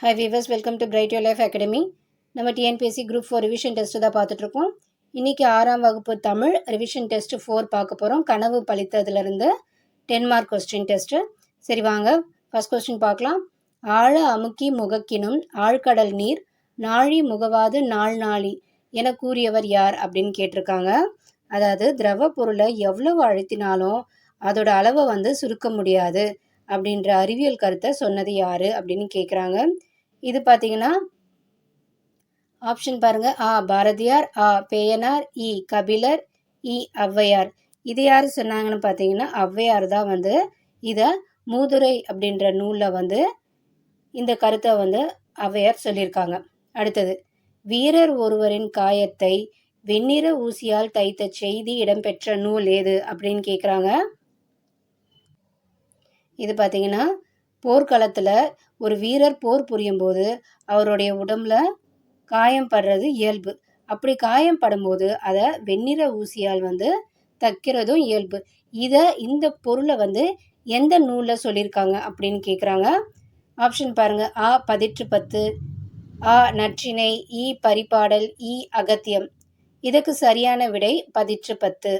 Hi viewers welcome to bright your life academy நம்ம TNPSC group four revision test தான் பார்த்துட்ருக்கோம் இன்றைக்கி ஆறாம் வகுப்பு தமிழ் ரிவிஷன் டெஸ்ட்டு ஃபோர் பார்க்க போகிறோம் கனவு பழித்ததுலேருந்து டென் மார்க் கொஸ்டின் டெஸ்ட்டு சரி வாங்க ஃபஸ்ட் கொஸ்டின் பார்க்கலாம். ஆழ அமுக்கி முகக்கினும் ஆழ்கடல் நீர் நாழி முகவாது நாள் நாளி என கூறியவர் யார் அப்படின்னு கேட்டிருக்காங்க. அதாவது திரவ பொருளை எவ்வளவு அழுத்தினாலும் அதோட அளவை வந்து சுருக்க முடியாது. அப்படின்ற அறிவியல் கருத்தை சொன்னது யார் அப்படின்னு கேட்குறாங்க இது பார்த்தீங்கன்னா ஆப்ஷன் பாருங்க. ஆ பாரதியார் ஆ பேயனார் இ கபிலர் இ ஔவையார். இது யார் சொன்னாங்கன்னு பார்த்தீங்கன்னா ஔவையார் தான் வந்து இதை மூதுரை அப்படின்ற நூலில் வந்து இந்த கருத்தை வந்து ஔவையார் சொல்லியிருக்காங்க. அடுத்தது வீரர் ஒருவரின் காயத்தை வெண்ணிற ஊசியால் தைத்த செய்தி இடம்பெற்ற நூல் ஏது அப்படின்னு கேட்குறாங்க இது பார்த்தீங்கன்னா போர்க்களத்தில் ஒரு வீரர் போர் புரியும் போது அவருடைய உடம்புல காயம் படுறது இயல்பு. அப்படி காயம் படும்போது அதை வெண்ணிற ஊசியால் வந்து தைக்கிறதும் இயல்பு. இதை இந்த பொருளை வந்து எந்த நூலில் சொல்லியிருக்காங்க அப்படின்னு கேட்குறாங்க ஆப்ஷன் பாருங்க. ஆ பதிற்று பத்து. ஆ நற்றினை. இ பரிபாடல். இ அகத்தியம். இதுக்கு சரியான விடை பதிற்று பத்து.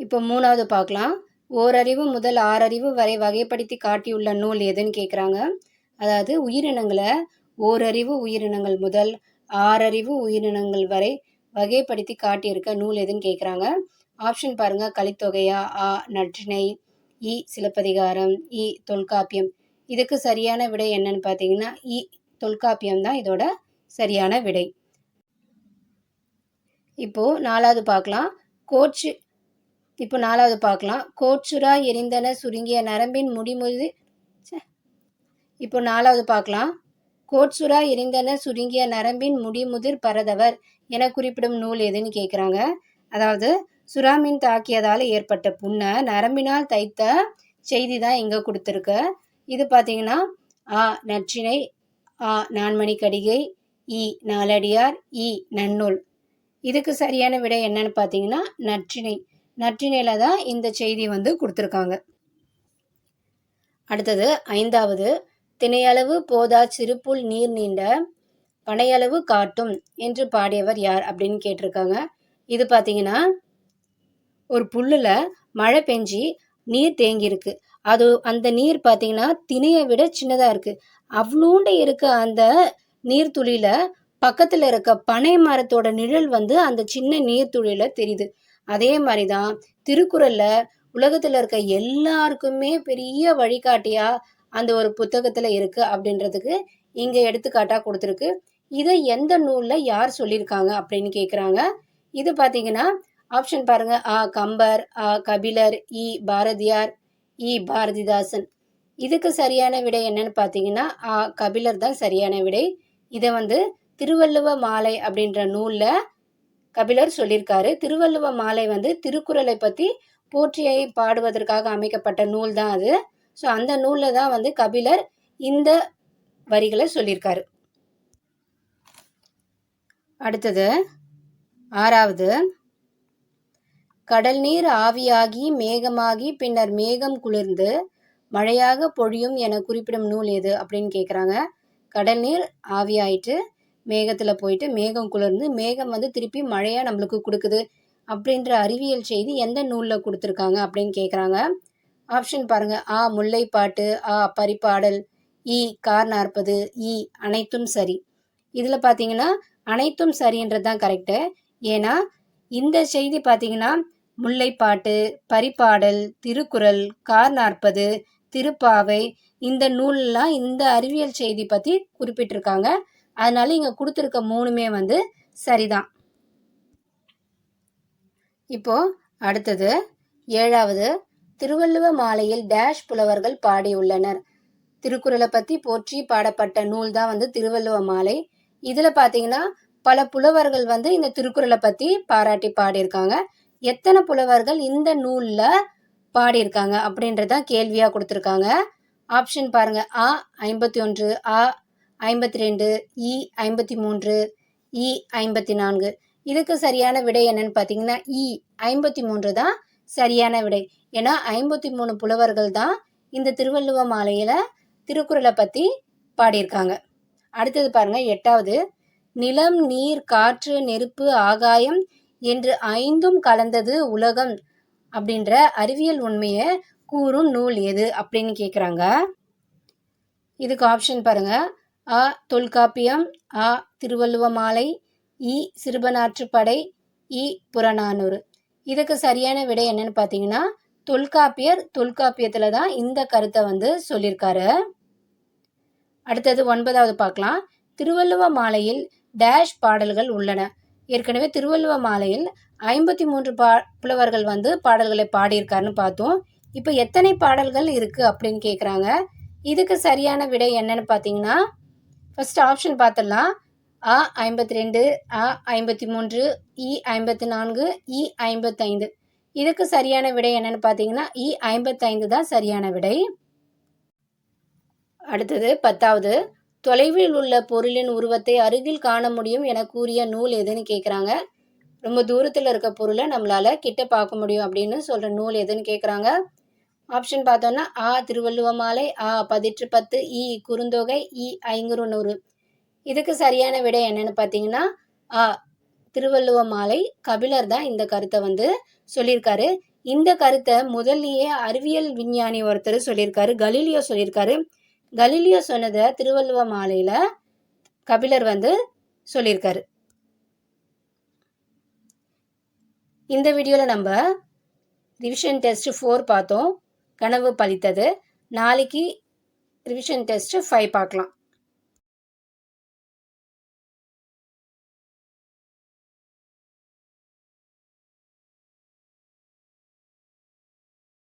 இப்போ மூணாவது பார்க்கலாம். ஓரறிவு முதல் ஆறறிவு வரை வகைப்படுத்தி காட்டியுள்ள நூல் எதுன்னு கேட்குறாங்க அதாவது உயிரினங்களை ஓரறிவு உயிரினங்கள் முதல் ஆறறிவு உயிரினங்கள் வரை வகைப்படுத்தி காட்டியிருக்க நூல் எதுன்னு கேட்குறாங்க ஆப்ஷன் பாருங்க. கலித்தொகையா ஆ நற்றினை இ சிலப்பதிகாரம் இ தொல்காப்பியம். இதுக்கு சரியான விடை என்னன்னு பார்த்தீங்கன்னா இ தொல்காப்பியம் தான் இதோட சரியான விடை. இப்போது நாலாவது பார்க்கலாம். கோச்சு இப்போ நாலாவது பார்க்கலாம். கோச்சுரா எரிந்தன சுருங்கிய நரம்பின் முடிமுது இப்போ நாலாவது பார்க்கலாம். கோட்சுரா எரிந்தன சுருங்கிய நரம்பின் முடிமுதிர் பரதவர் என குறிப்பிடும் நூல் எதுன்னு கேட்குறாங்க அதாவது சுறாமீன் தாக்கியதால் ஏற்பட்ட புண்ணை நரம்பினால் தைத்த செய்தி தான் இங்கே கொடுத்துருக்கு. இது பார்த்தீங்கன்னா ஆ நற்றினை ஆ நான்மணி கடிகை இ நாலடியார் இ நன்னூல். இதுக்கு சரியான விடை என்னன்னு பார்த்தீங்கன்னா நற்றினை நற்றினையில தான் இந்த செய்தி வந்து கொடுத்துருக்காங்க. அடுத்தது ஐந்தாவது திணையளவு போதா சிறுப்புள் நீர் நீண்ட பனையளவு காட்டும் என்று பாடியவர் யார் அப்படின்னு கேட்டிருக்காங்க. இது பார்த்தீங்கன்னா ஒரு புல்லில் மழை பெஞ்சி நீர் தேங்கியிருக்கு. அது அந்த நீர் பார்த்தீங்கன்னா திணையை விட சின்னதாக இருக்குது அவ்வளோண்டு இருக்க அந்த நீர்த்துளியில பக்கத்தில் இருக்க பனை மரத்தோட நிழல் வந்து அந்த சின்ன நீர்த்துளியில தெரியுது. அதே மாதிரி தான் திருக்குறளில் உலகத்தில் இருக்க எல்லாருக்குமே பெரிய வழிகாட்டியா அந்த ஒரு புத்தகத்தில் இருக்கு அப்படின்றதுக்கு இங்கே எடுத்துக்காட்டாக கொடுத்துருக்கு. இதை எந்த நூலில் யார் சொல்லியிருக்காங்க அப்படின்னு கேட்குறாங்க இது பாத்தீங்கன்னா ஆப்ஷன் பாருங்க. ஆ கம்பர் ஆ கபிலர் இ பாரதியார் இ பாரதிதாசன். இதுக்கு சரியான விடை என்னன்னு பார்த்தீங்கன்னா ஆ கபிலர் தான் சரியான விடை. இதை வந்து திருவள்ளுவ மாலை அப்படின்ற நூலில் கபிலர் சொல்லியிருக்காரு திருவள்ளுவ மாலை வந்து திருக்குறளை பற்றி போற்றியை பாடுவதற்காக அமைக்கப்பட்ட நூல் தான் அது. ஸோ அந்த நூலில் தான் வந்து கபிலர் இந்த வரிகளை சொல்லியிருக்காரு. அடுத்தது ஆறாவது கடல் நீர் ஆவியாகி மேகமாகி பின்னர் மேகம் குளிர்ந்து மழையாக பொழியும் என குறிப்பிடும் நூல் எது அப்படின்னு கேட்குறாங்க கடல் நீர் ஆவியாயிட்டு மேகத்தில் போயிட்டு மேகம் குளிர்ந்து மேகம் வந்து திருப்பி மழையாக நம்மளுக்கு கொடுக்குது அப்படின்ற அறிவியல் செய்தி எந்த நூலில் கொடுத்துருக்காங்க அப்படின்னு கேட்குறாங்க ஆப்ஷன் பாருங்க. ஆ முல்லைப்பாட்டு ஆ பரிப்பாடல் இ கார் நாற்பது இ அனைத்தும் சரி. இதில் பார்த்தீங்கன்னா அனைத்தும் சரின்றது தான் கரெக்டு ஏன்னா இந்த செய்தி பார்த்தீங்கன்னா முல்லைப்பாட்டு பரிப்பாடல் திருக்குறள் கார் நாற்பது திருப்பாவை இந்த நூல்லாம் இந்த அறிவியல் செய்தி பற்றி குறிப்பிட்டிருக்காங்க. அதனால இங்கே கொடுத்துருக்க மூணுமே வந்து சரிதான். இப்போ அடுத்தது ஏழாவது திருவள்ளுவ மாலையில் டேஷ் புலவர்கள் பாடியுள்ளனர். திருக்குறளை பற்றி போற்றி பாடப்பட்ட நூல் தான் வந்து திருவள்ளுவ மாலை. இதில் பார்த்தீங்கன்னா பல புலவர்கள் வந்து இந்த திருக்குறளை பற்றி பாராட்டி பாடியிருக்காங்க. எத்தனை புலவர்கள் இந்த நூலில் பாடியிருக்காங்க அப்படின்றத கேள்வியாக கொடுத்துருக்காங்க. ஆப்ஷன் பாருங்க. ஆ ஐம்பத்தி ஒன்று ஆ ஐம்பத்தி ரெண்டு இ ஐம்பத்தி மூன்று இ ஐம்பத்தி நான்கு இதுக்கு சரியான விடை என்னன்னு பார்த்தீங்கன்னா இ ஐம்பத்தி மூன்று தான் சரியான விடை. ஏன்னா ஐம்பத்தி மூணு புலவர்கள் தான் இந்த திருவள்ளுவ மாலையில் திருக்குறளை பற்றி பாடியிருக்காங்க. அடுத்தது பாருங்க எட்டாவது. நிலம் நீர் காற்று நெருப்பு ஆகாயம் என்று ஐந்தும் கலந்தது உலகம் அப்படின்ற அறிவியல் உண்மையை கூறும் நூல் எது அப்படின்னு கேட்குறாங்க இதுக்கு ஆப்ஷன் பாருங்கள் அ தொல்காப்பியம் அ திருவள்ளுவ மாலை இ சிறுபனாற்றுப்படை இ புறநானூறு. இதுக்கு சரியான விடை என்னன்னு பார்த்தீங்கன்னா தொல்காப்பியர் தொல்காப்பியத்தில் தான் இந்த கருத்தை வந்து சொல்லியிருக்காரு அடுத்தது ஒன்பதாவது பார்க்கலாம் திருவள்ளுவ மாலையில் டேஷ் பாடல்கள் உள்ளன. ஏற்கனவே திருவள்ளுவ மாலையில் ஐம்பத்தி மூன்று பா புலவர்கள் வந்து பாடல்களை பாடியிருக்காருன்னு பார்த்தோம். இப்போ எத்தனை பாடல்கள் இருக்குது அப்படின்னு கேட்குறாங்க இதுக்கு சரியான விடை என்னன்னு பார்த்தீங்கன்னா ஃபர்ஸ்ட் ஆப்ஷன் பார்த்துடலாம் அ ஐம்பத்தி ரெண்டு அ ஐம்பத்தி மூன்று இ ஐம்பத்தி நான்கு இ ஐம்பத்தைந்து. இதுக்கு சரியான விடை என்னன்னு பார்த்தீங்கன்னா இ ஐம்பத்தைந்து தான் சரியான விடை. அடுத்தது பத்தாவது. தொலைவில் உள்ள பொருளின் உருவத்தை அருகில் காண முடியும் என கூறிய நூல் எதுன்னு கேட்குறாங்க ரொம்ப தூரத்தில் இருக்க பொருளை நம்மளால் கிட்ட பார்க்க முடியும் அப்படின்னு சொல்கிற நூல் எதுன்னு கேட்குறாங்க ஆப்ஷன் பார்த்தோன்னா ஆ திருவள்ளுவ மாலை ஆ பதிற்று பத்து இ குறுந்தொகை இ ஐங்குறுநூறு. இதுக்கு சரியான விடை என்னன்னு பார்த்தீங்கன்னா ஆ திருவள்ளுவ மாலை கபிலர் தான் இந்த கருத்தை வந்து சொல்லியிருக்காரு. இந்த கருத்தை முதல்லயே அறிவியல் விஞ்ஞானி ஒருத்தர் சொல்லியிருக்காரு கலீலியோ சொல்லியிருக்காரு. கலீலியோ சொன்னதை திருவள்ளுவ மாலையில் கபிலர் வந்து சொல்லியிருக்காரு. இந்த வீடியோவில் நம்ம ரிவிஷன் டெஸ்ட் ஃபோர் பார்த்தோம். கனவு பலித்தது நாளைக்கு ரிவிஷன் டெஸ்ட் ஃபைவ் பார்க்கலாம்.